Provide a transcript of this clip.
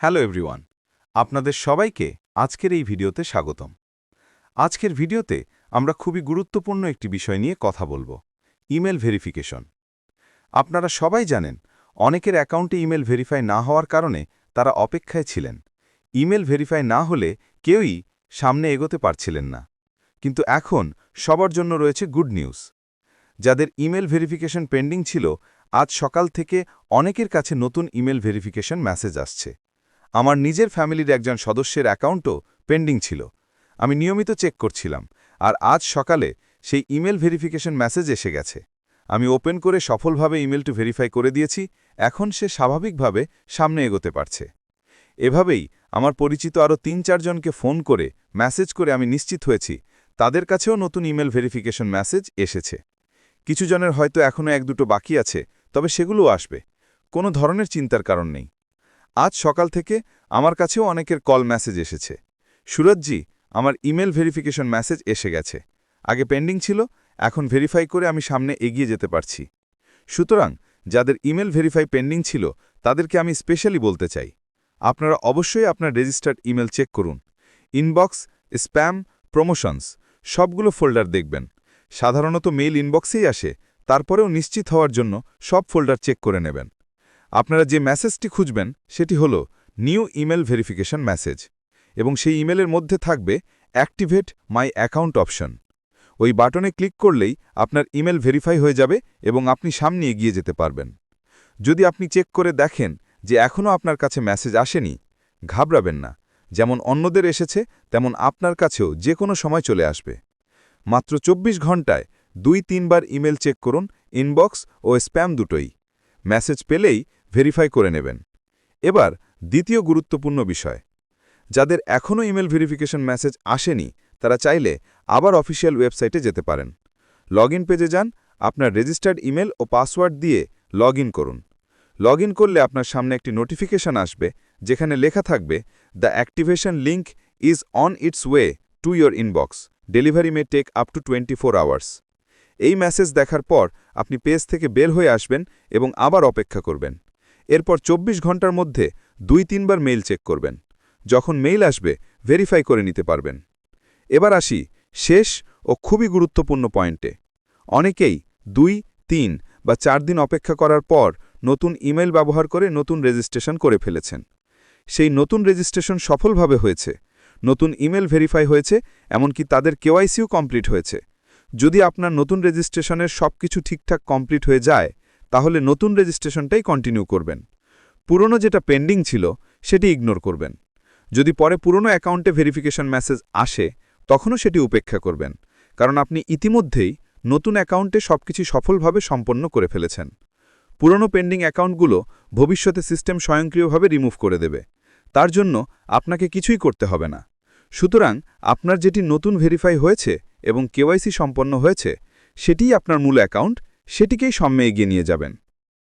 Hello everyone, আপনাদের সবাইকে আজকের এই ভিডিওতে স্বাগতম। আজকের ভিডিওতে আমরা খুবই গুরুত্বপূর্ণ একটি বিষয় নিয়ে কথা বলব, ইমেল ভেরিফিকেশন। আপনারা সবাই জানেন, অনেকের অ্যাকাউন্টে ইমেল ভেরিফাই না হওয়ার কারণে তারা অপেক্ষায় ছিলেন। ইমেল ভেরিফাই না হলে কেউই সামনে এগোতে পারছিলেন না। কিন্তু এখন সবার জন্য রয়েছে গুড নিউজ। যাদের ইমেল ভেরিফিকেশন পেন্ডিং ছিল, আজ সকাল থেকে অনেকের কাছে নতুন ইমেল ভেরিফিকেশন মেসেজ আসছে। আমার নিজের ফ্যামিলির একজন সদস্যের অ্যাকাউন্টও পেন্ডিং ছিল। আমি নিয়মিত চেক করছিলাম, আর আজ সকালে সেই ইমেল ভেরিফিকেশন মেসেজ এসে গেছে। আমি ওপেন করে সফলভাবে ইমেলটি ভেরিফাই করে দিয়েছি, এখন সে স্বাভাবিকভাবে সামনে এগোতে পারছে। এভাবেই আমার পরিচিত আরও তিন চারজনকে ফোন করে, মেসেজ করে আমি নিশ্চিত হয়েছি, তাদের কাছেও নতুন ইমেল ভেরিফিকেশন মেসেজ এসেছে। কিছু জনের হয়তো এখনও এক দুটো বাকি আছে, তবে সেগুলোও আসবে। কোনো ধরনের চিন্তার কারণ নেই। আজ সকাল থেকে আমার কাছেও অনেকের কল মেসেজ এসেছে। সুরজজি আমার ইমেল ভেরিফিকেশন মেসেজ এসে গেছে। আগে পেন্ডিং ছিল, এখন ভেরিফাই করে আমি সামনে এগিয়ে যেতে পারছি। সুতরাং, যাদের ইমেল ভেরিফাই পেন্ডিং ছিল, তাদেরকে আমি স্পেশালি বলতে চাই। আপনারা অবশ্যই আপনার রেজিস্টার্ড ইমেল চেক করুন। ইনবক্স, স্প্যাম, প্রমোশনস, সবগুলো ফোল্ডার দেখবেন। সাধারণত মেইল ইনবক্সেই আসে, তারপরেও নিশ্চিত হওয়ার জন্য সব ফোল্ডার চেক করে নেবেন। আপনারা যে মেসেজটি খুঁজবেন, সেটি হল নিউ ইমেল ভেরিফিকেশন মেসেজ এবং সেই ইমেলের মধ্যে থাকবে অ্যাক্টিভেট মাই অ্যাকাউন্ট অপশন। ওই বাটনে ক্লিক করলেই আপনার ইমেল ভেরিফাই হয়ে যাবে এবং আপনি সামনে এগিয়ে যেতে পারবেন। যদি আপনি চেক করে দেখেন যে এখনও আপনার কাছে মেসেজ আসেনি, ঘাবড়াবেন না। যেমন অন্যদের এসেছে, তেমন আপনার কাছেও যে কোনো সময় চলে আসবে। মাত্র ২৪ ঘন্টায় দুই তিনবার ইমেল চেক করুন, ইনবক্স ও স্প্যাম দুটোই। মেসেজ পেলেই ভেরিফাই করে নেবেন। এবার দ্বিতীয় গুরুত্বপূর্ণ বিষয়। যাদের এখনও ইমেল ভেরিফিকেশন মেসেজ আসেনি, তারা চাইলে আবার অফিসিয়াল ওয়েবসাইটে যেতে পারেন। লগ পেজে যান, আপনার রেজিস্টার্ড ইমেল ও পাসওয়ার্ড দিয়ে লগ করুন। লগ করলে আপনার সামনে একটি নোটিফিকেশন আসবে, যেখানে লেখা থাকবে the activation link is on its way to your inbox delivery may take up to twenty four hours এই মেসেজ দেখার পর আপনি পেজ থেকে বের হয়ে আসবেন এবং আবার অপেক্ষা করবেন। এরপর ২৪ ঘণ্টার মধ্যে দুই তিনবার মেইল চেক করবেন। যখন মেইল আসবে ভেরিফাই করে নিতে পারবেন। এবার আসি শেষ ও খুবই গুরুত্বপূর্ণ পয়েন্টে অনেকেই দুই, তিন বা চার দিন অপেক্ষা করার পর নতুন ইমেল ব্যবহার করে নতুন রেজিস্ট্রেশন করে ফেলেছেন। সেই নতুন রেজিস্ট্রেশন সফলভাবে হয়েছে। নতুন ইমেল ভেরিফাই হয়েছে, এমনকি তাদের কেওয়াইসিও কমপ্লিট হয়েছে। যদি আপনার নতুন রেজিস্ট্রেশনের সব কিছু ঠিকঠাক কমপ্লিট হয়ে যায় তাহলে নতুন রেজিস্ট্রেশনটাই কন্টিনিউ করবেন। পুরনো যেটা পেন্ডিং ছিল, সেটি ইগনোর করবেন। যদি পরে পুরনো অ্যাকাউন্টে ভেরিফিকেশন মেসেজ আসে, তখনও সেটি উপেক্ষা করবেন, কারণ আপনি ইতিমধ্যেই নতুন অ্যাকাউন্টে সবকিছু সফলভাবে সম্পন্ন করে ফেলেছেন। পুরনো পেন্ডিং অ্যাকাউন্টগুলো ভবিষ্যতে সিস্টেম স্বয়ংক্রিয়ভাবে রিমুভ করে দেবে। তার জন্য আপনাকে কিছুই করতে হবে না। সুতরাং আপনার যেটি নতুন ভেরিফাই হয়েছে এবং কেওয়াইসি সম্পন্ন হয়েছে, সেটিই আপনার মূল অ্যাকাউন্ট সেটিকেই সম্মে এগিয়ে নিয়ে যাবেন।